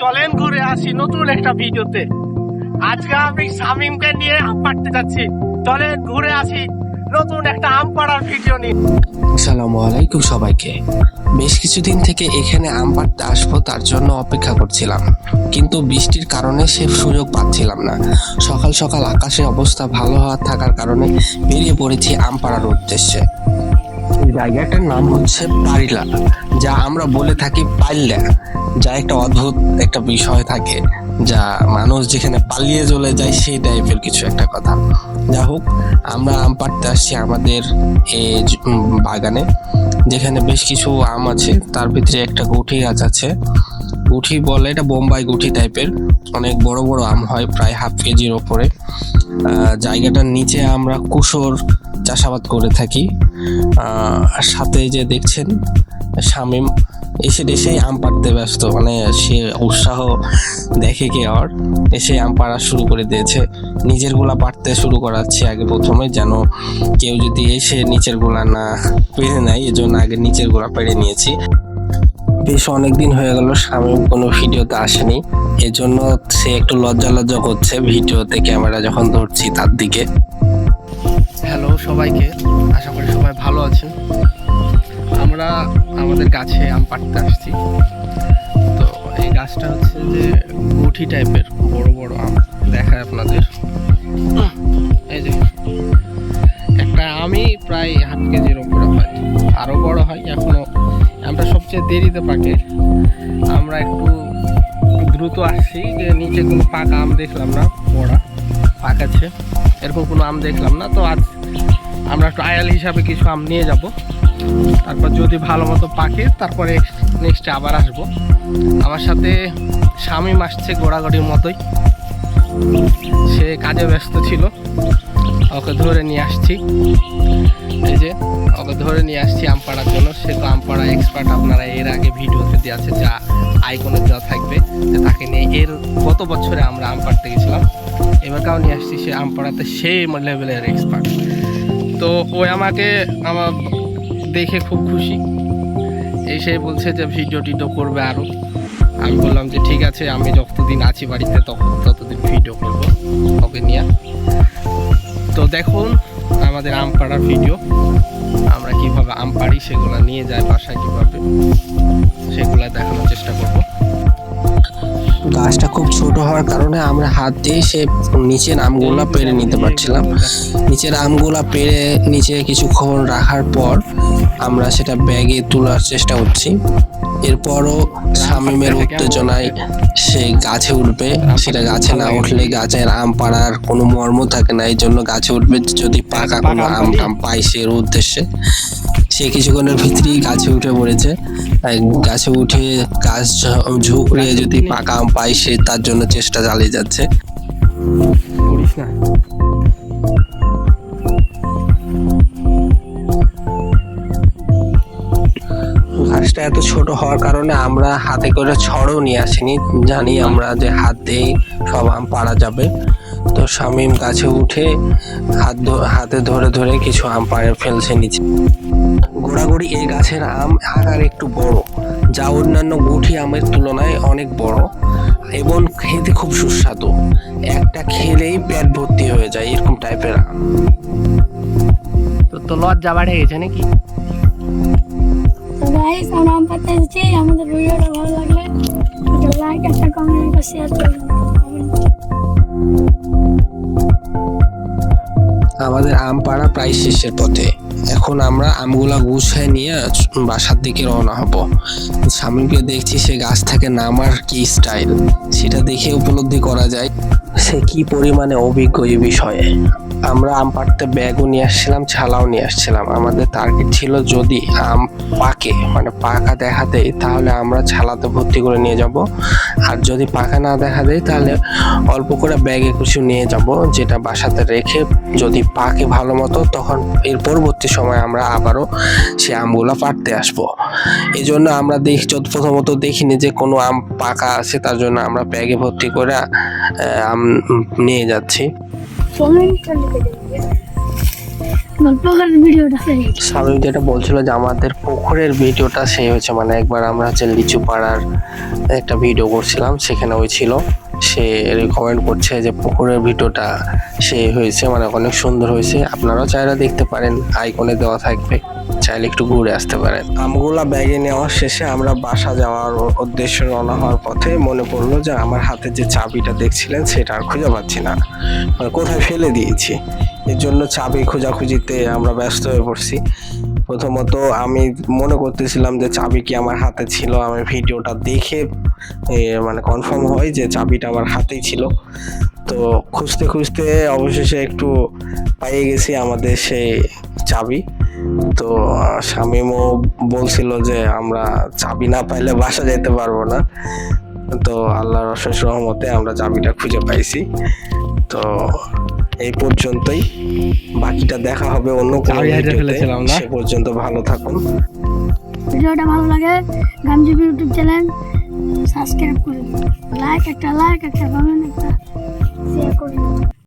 চলেন ঘুরে আসি নতুন একটা ভিডিওতে। আজকে আমি নিয়ে আম পাড়তে যাচ্ছি। চলেন ঘুরে আসি নতুন একটা আম পাড়ার ভিডিও নিয়ে। আলাইকুম সবাইকে। বেশ কিছুদিন থেকে এখানে আম পাড়তে আসব, তার জন্য অপেক্ষা করছিলাম। কিন্তু বৃষ্টির কারণে সে সুযোগ পাচ্ছিলাম না। সকাল সকাল আকাশের অবস্থা ভালো হওয়ার থাকার কারণে বেরিয়ে পড়েছি আম পাড়ার উদ্দেশ্যে। জায়গাটার নাম হচ্ছে পারিলা, যা আমরা বলে থাকি পাল্লা যা একটা অদ্ভুত একটা বিষয় থাকে, যা মানুষ যেখানে পালিয়ে চলে যায় সেই টাইপের কিছু একটা কথা। যা হোক, আমরা আম পাড়তে আসছি আমাদের এই বাগানে, যেখানে বেশ কিছু আম আছে, তার ভিতরে একটা গুঠি গাছ আছে। গুঠি বলে এটা বোম্বাই গুঠি টাইপের অনেক বড় বড় আম হয়, প্রায় হাফ কেজির ওপরে। জায়গাটার নিচে আমরা কুসর চাষাবাদ করে থাকি। আর সাথে যে দেখছেন, শামিম এসে এসেই আম পাড়তে ব্যস্ত। মানে সে উৎসাহ দেখে কে আর? এসে আম পাড়া শুরু করে দিয়েছে। নিজেরগুলা পাড়তে শুরু করাচ্ছি আগে প্রথমে, যেন কেউ যদি এসে নিচেরগুলা না পেরে নেয়, এজন্য আগে নিচেরগুলা পেরে নিয়েছি। বেশ অনেকদিন হয়ে গেল শামিম কোনো ভিডিওতে আসেনি। এজন্য সে একটু লজ্জা লজ্জা করছে ভিডিওতে ক্যামেরা যখন ধরছি তার দিকে। হ্যালো সবাইকে, আশা করি সবাই ভালো আছেন। আমরা আমাদের গাছে আম পাড়তে আসছি। তো এই গাছটা হচ্ছে যে গুঠি টাইপের, বড় বড় আম। দেখায় আপনাদের। এই যে, একটা আমই প্রায় হাফ কেজির ওপরে হয়। আরও বড় হয়, এখনও আমরা সবচেয়ে দেরিতে পাকে। আমরা একটু দ্রুত আসছি, যে নিচে কোনো পাকা আম দেখলাম না পড়া পাকাচ্ছে এরকম কোনো আম দেখলাম না। তো আজ আমরা একটু আয়াল হিসাবে কিছু আম নিয়ে যাব। তারপর যদি ভালো মতো পাকে তারপরে নেক্সট আবার আসব। আমার সাথে স্বামী আসছে গোড়াগড়ির মতোই। সে কাজে ব্যস্ত ছিল। ওকে ধরে নিয়ে আসছি। এই যে, ওকে ধরে নিয়ে আসছি আম পাড়ার জন্য। সে তো আম পাড়া এক্সপার্ট আপনারা এর আগে ভিডিওতে দেওয়া আছে যা আইকনে দেওয়া থাকবে। যে তাকে নিয়ে এর গত বছরে আমরা আম পাড়তে গেছিলাম। এবারকাও নিয়ে আসছি, সে আম পাড়াতে সেই লেভেলের এক্সপার্ট তো ওই আমাকে, আমার দেখে খুব খুশি। এসে বলছে যে ভিডিও টিডিও করবে আরও আমি বললাম যে ঠিক আছে, আমি যতদিন আছি বাড়িতে তখন ততদিন ভিডিও করব। ওকে নিয়ে। তো দেখুন, আমাদের আম পাড়ার ভিডিও। আমরা কীভাবে আম পাড়ি সেগুলো নিয়ে যাই, বাসায় কীভাবে সেগুলো দেখানোর চেষ্টা করব। গাছটা খুব ছোট হওয়ার কারণে আমরা হাত দিয়ে সে নিচের আমগুলা পেরে নিতে পারছিলাম। নিচের আমগুলা পেরে নিচে কিছুক্ষণ রাখার পর আমরা সেটা ব্যাগে তোলার চেষ্টা করছি। এরপরও শামিমের উত্তেজনায় সে গাছে উঠবে। সেটা গাছে না উঠলে গাছের আম পাড়ার কোনো মর্ম থাকে না। এই জন্য গাছে উঠবে যদি পাকা কোনো আম টাম পাই সে উদ্দেশ্যে। সে কিছুক্ষণের ভিতরেই গাছে উঠে পড়েছে। গাছে উঠে গাছ ঝুঁকড়িয়ে যদি পাকা আম পাই সে তার জন্য চেষ্টা চালিয়ে যাচ্ছে। না। গাছটা এত ছোট হওয়ার কারণে আমরা হাতে করে ছড়ও নিয়ে আসিনি। জানি আমরা যে হাত দিয়েই সব আম পাড়া যাবে। তো শামিম গাছে উঠে হাত হাতে ধরে ধরে কিছু আম পাড়ে ফেলছে নিচে। গোড়াগড়ি এই গাছের আম আকার একটু বড়, যা অন্যান্য গুঠি আমের তুলনায় অনেক বড়। এবং খেতে খুব সুস্বাদু। একটা খেলেই পেট ভর্তি হয়ে যায় এরকম টাইপের আম। তো লজ্জা বাড়ে গেছে নাকি? গাইস আমরা আমাদের ভিডিওটা ভালো লাগলে একটা লাইক একটা কমেন্ট একটা শেয়ার করে আমাদের আম পাড়া প্রায় শেষের পথে। এখন আমরা আমগুলা গুছায় নিয়ে বাসার দিকে রওনা হব। স্বামীকে দেখছি সে গাছ থেকে নামার কি স্টাইল সেটা দেখে উপলব্ধি করা যায়। সে কি পরিমাণে অভিজ্ঞ এই বিষয়ে। আমরা আম পাড়তে ব্যাগও নিয়ে আসছিলাম, ছালাও নিয়ে আসছিলাম। আমাদের টার্গেট ছিল যদি আম পাকে মানে পাকা দেখা দেয় তাহলে আমরা ছালাতে ভর্তি করে নিয়ে যাব। আর যদি পাকা না দেখা দেয়, তাহলে অল্প করে ব্যাগে কিছু নিয়ে যাব, যেটা বাসাতে রেখে যদি পাকে ভালো মতো, তখন এর পরবর্তী সময় আমরা আবারও সে আমগুলো পাড়তে আসব। এই জন্য আমরা দেখ, প্রথমত দেখিনি যে কোনো আম পাকা আছে, তার জন্য আমরা ব্যাগে ভর্তি করে আম নিয়ে যাচ্ছি। স্বামী যেটা বলছিল যে আমাদের পুকুরের ভিডিওটা সেই হয়েছে মানে একবার আমরা হচ্ছে লিচু পাড়ার একটা ভিডিও করছিলাম, সেখানে ওই ছিল। সে রেকমেন্ড করছে যে পুকুরের ভিডিওটা সে হয়েছে মানে অনেক সুন্দর হয়েছে। আপনারাও চাইলে দেখতে পারেন আইকনে দেওয়া থাকবে। চাইলে একটু ঘুরে আসতে পারেন। আমগুলা ব্যাগে নেওয়া শেষে আমরা বাসা যাওয়ার উদ্দেশ্যে রওনা হওয়ার পথে মনে পড়ল যে আমার হাতে যে চাবিটা দেখছিলেন সেটা আর খুঁজে পাচ্ছি না। মানে কোথায় ফেলে দিয়েছি? এর জন্য চাবি খোঁজাখুঁজিতে আমরা ব্যস্ত হয়ে পড়ছি। প্রথমত আমি মনে করতেছিলাম যে চাবি কি আমার হাতে ছিল। আমি ভিডিওটা দেখে মানে কনফার্ম হয় যে চাবিটা আমার হাতেই ছিল। তো খুঁজতে খুঁজতে অবশেষে একটু পাইয়ে গেছি আমাদের সেই চাবি। তো শামীমও বলছিল যে আমরা চাবি না পাইলে বাসা যেতে পারব না। তো আল্লাহর অশেষ রহমতে আমরা চাবিটা খুঁজে পাইছি। তো এই পর্যন্তই। বাকিটা দেখা হবে অন্য কোনো ভিডিওতে। সে পর্যন্ত ভালো থাকুন। ভিডিওটা ভালো লাগে গামজি ইউটিউব চ্যানেল সাবস্ক্রাইব করে দিন লাইক একটা লাইক একটা কমেন্ট একটা